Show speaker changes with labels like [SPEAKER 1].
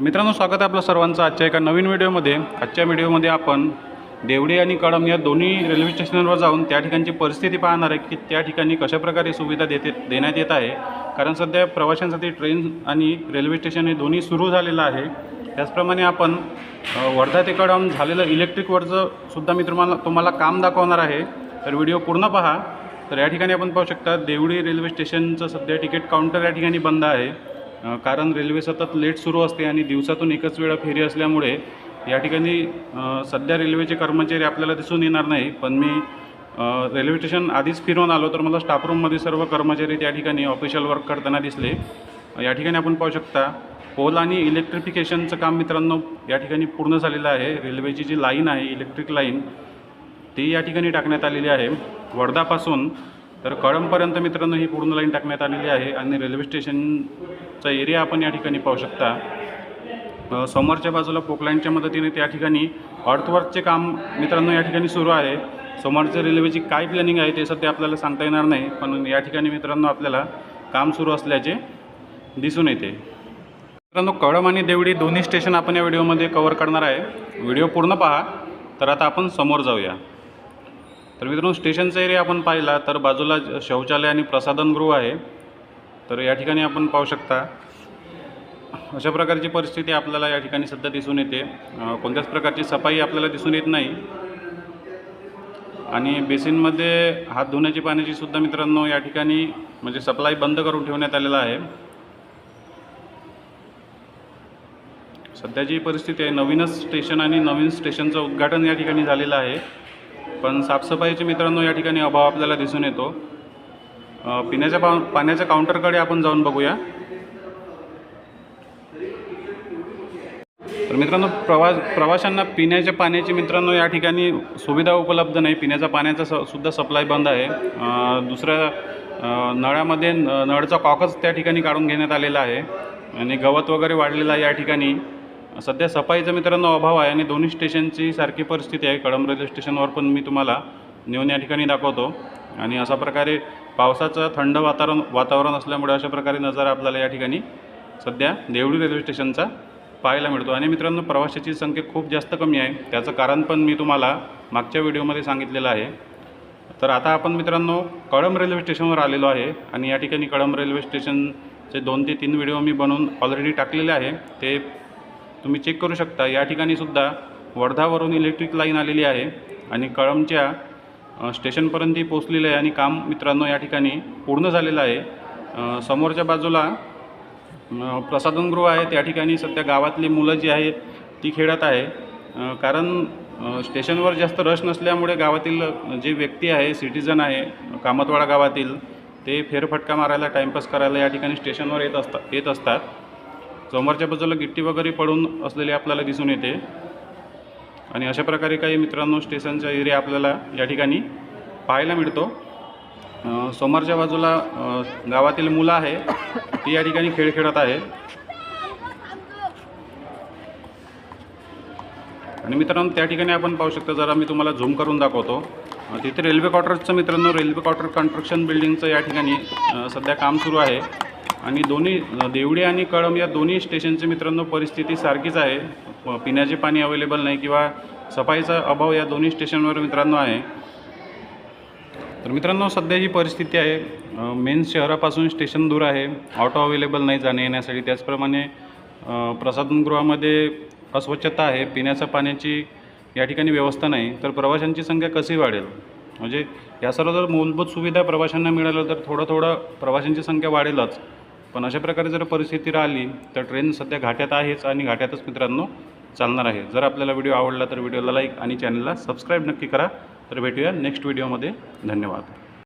[SPEAKER 1] मित्रांनो स्वागत आहे आपलं सर्वांचं आजच्या एका नवीन व्हिडिओमध्ये. आजच्या व्हिडिओमध्ये आपण देवडी आणि कळम या दोन्ही रेल्वे स्टेशनवर जाऊन त्या ठिकाणची परिस्थिती पाहणार आहे की त्या ठिकाणी कशाप्रकारे सुविधा देते देण्यात येत आहे. कारण सध्या प्रवाशांसाठी ट्रेन आणि रेल्वे स्टेशन हे दोन्ही सुरू झालेलं आहे. त्याचप्रमाणे आपण वर्धा ते कळम झालेलं इलेक्ट्रिकवरचं सुद्धा मी तुम्हाला तुम्हाला काम दाखवणार आहे. तर व्हिडिओ पूर्ण पहा. तर या ठिकाणी आपण पाहू शकता देवडी रेल्वे स्टेशनचं सध्या तिकीट काउंटर या ठिकाणी बंद आहे. कारण रेल्वे सतत लेट सुरू असते आणि दिवसातून एकच वेळा फेरी असल्यामुळे या ठिकाणी सध्या रेल्वेचे कर्मचारी आपल्याला दिसून येणार नाही. पण मी रेल्वे स्टेशन आधीच फिरून आलो तर मला स्टाफ रूममध्ये सर्व कर्मचारी त्या ठिकाणी ऑफिशियल वर्क करताना दिसले. या ठिकाणी आपण पाहू शकता पोल आणि इलेक्ट्रिफिकेशनचं काम मित्रांनो या ठिकाणी पूर्ण झालेलं आहे. रेल्वेची जी लाईन आहे इलेक्ट्रिक लाईन ती या ठिकाणी टाकण्यात आलेली आहे. वर्धापासून तर कळंबपर्यंत मित्रांनो ही पूर्ण लाईन टाकण्यात आलेली आहे आणि रेल्वे स्टेशन चा एरिया आपण या ठिकाणी पाहू शकता. समोरच्या बाजूला पोकलाईनच्या मदतीने त्या ठिकाणी अर्थवर्कचे काम मित्रांनो या ठिकाणी सुरू आहे. समोरच्या रेल्वेची काय प्लॅनिंग आहे ते सध्या आपल्याला सांगता येणार नाही पण या ठिकाणी मित्रांनो आपल्याला काम सुरू असल्याचे दिसून येते. मित्रांनो कळम आणि देवडी दोन्ही स्टेशन आपण या व्हिडिओमध्ये कवर करणार आहे. व्हिडिओ पूर्ण पहा तर आता आपण समोर जाऊया. तर मित्रांनो स्टेशनचा एरिया आपण पाहिला तर बाजूला शौचालय आणि प्रसाधनगृह आहे. तर या ठिकाणी आपण पाहू शकता अशा प्रकारची परिस्थिती आपल्याला या ठिकाणी सध्या दिसून येते. कोणत्याच प्रकारची सफाई आपल्याला दिसून येत नाही. आणि बेसिनमध्ये हात धुण्याची पाण्याची सुद्धा मित्रांनो या ठिकाणी म्हणजे सप्लाय बंद करून ठेवण्यात आलेला आहे. सध्याची परिस्थिती आहे नवीनच स्टेशन आणि नवीन स्टेशनचं उद्घाटन या ठिकाणी झालेलं आहे. पण साफसफाईचे मित्रांनो या ठिकाणी अभाव आपल्याला दिसून येतो. पिण्याच्या पा पाण्याच्या काउंटरकडे आपण जाऊन बघूया. तर मित्रांनो प्रवास प्रवाशांना पिण्याच्या पाण्याची मित्रांनो या ठिकाणी सुविधा उपलब्ध नाही. पिण्याचा पाण्याचा स सुद्धा सप्लाय बंद आहे. दुसऱ्या नळामध्ये न- नळचा कॉकच त्या ठिकाणी काढून घेण्यात आलेला आहे. आणि गवत वगैरे वाढलेलं आहे या ठिकाणी. सध्या सफाईचा मित्रांनो अभाव आहे आणि दोन्ही स्टेशनची सारखी परिस्थिती आहे. कळंब रेल्वे स्टेशनवर पण मी तुम्हाला नेऊन या ठिकाणी दाखवतो. आणि अशा प्रकारे पावसाचं थंड वातावरण वातावरण असल्यामुळे अशा प्रकारे नजारा आपल्याला या ठिकाणी सध्या देवळी रेल्वे स्टेशनचा पाहायला मिळतो. आणि मित्रांनो प्रवाशाची संख्या खूप जास्त कमी आहे. त्याचं कारण पण मी तुम्हाला मागच्या व्हिडिओमध्ये सांगितलेलं आहे. तर आता आपण मित्रांनो कळंब रेल्वे स्टेशनवर आलेलो आहे. आणि या ठिकाणी कळंब रेल्वे स्टेशनचे दोन ते तीन व्हिडिओ मी बनवून ऑलरेडी टाकलेले आहे. ते तुम्ही चेक करू शकता. या ठिकाणी सुद्धा वर्धावरून इलेक्ट्रिक लाईन आलेली आहे. आणि कळंबच्या स्टेशनपर्यंतही पोचलेलं आहे आणि काम मित्रांनो या ठिकाणी पूर्ण झालेलं आहे. समोरच्या बाजूला प्रसादनगृह आहे त्या ठिकाणी सध्या गावातली मुलं जी आहेत ती खेळत आहे. कारण स्टेशनवर जास्त रश नसल्यामुळे गावातील जे व्यक्ती आहे सिटीजन आहे कामतवाडा गावातील ते फेरफटका मारायला टाईमपास करायला या ठिकाणी स्टेशनवर येत असतात येत असतात. समोरच्या बाजूला गिट्टी वगैरे पडून असलेली आपल्याला दिसून येते. आणि अशा प्रकारे काही मित्रांनो स्टेशनचा एरिया आपल्याला या ठिकाणी पाहायला मिळतो. समोरच्या बाजूला गावातील मुलं आहे ती या ठिकाणी खेळ खेळत आहे. आणि मित्रांनो त्या ठिकाणी आपण पाहू शकता जरा मी तुम्हाला झूम करून दाखवतो. तिथे रेल्वे क्वार्टर्सचं मित्रांनो रेल्वे क्वार्टर कन्स्ट्रक्शन बिल्डिंगचं या ठिकाणी सध्या काम सुरू आहे. आणि दोन्ही देवडी आणि कळंब या दोन्ही स्टेशनची मित्रांनो परिस्थिती सारखीच आहे. पिण्याचे पाणी अवेलेबल नाही किंवा सफाईचा अभाव या दोन्ही स्टेशनवर मित्रांनो आहे. तर मित्रांनो सध्या ही परिस्थिती आहे. मेन शहरापासून स्टेशन दूर आहे. ऑटो अवेलेबल नाही जाणे येण्यासाठी. त्याचप्रमाणे प्रसादनगृहामध्ये प्रसाधनगृहामध्ये अस्वच्छता आहे. पिण्याच्या पाण्याची या ठिकाणी व्यवस्था नाही. तर प्रवाशांची संख्या कशी वाढेल? म्हणजे या सर्व जर मूलभूत सुविधा प्रवाशांना मिळाल्या तर थोडं थोडं प्रवाशांची संख्या वाढेलच. पण अशा प्रकारे जर परिस्थिती राहिली तर ट्रेन सध्या घाट्यात आहेच आणि घाट्यातच मित्रांनो चालणार आहे. जर आपल्याला व्हिडिओ आवडला तर व्हिडिओला लाईक आणि चॅनलला सबस्क्राईब नक्की करा. तर भेटूया नेक्स्ट व्हिडिओमध्ये धन्यवाद.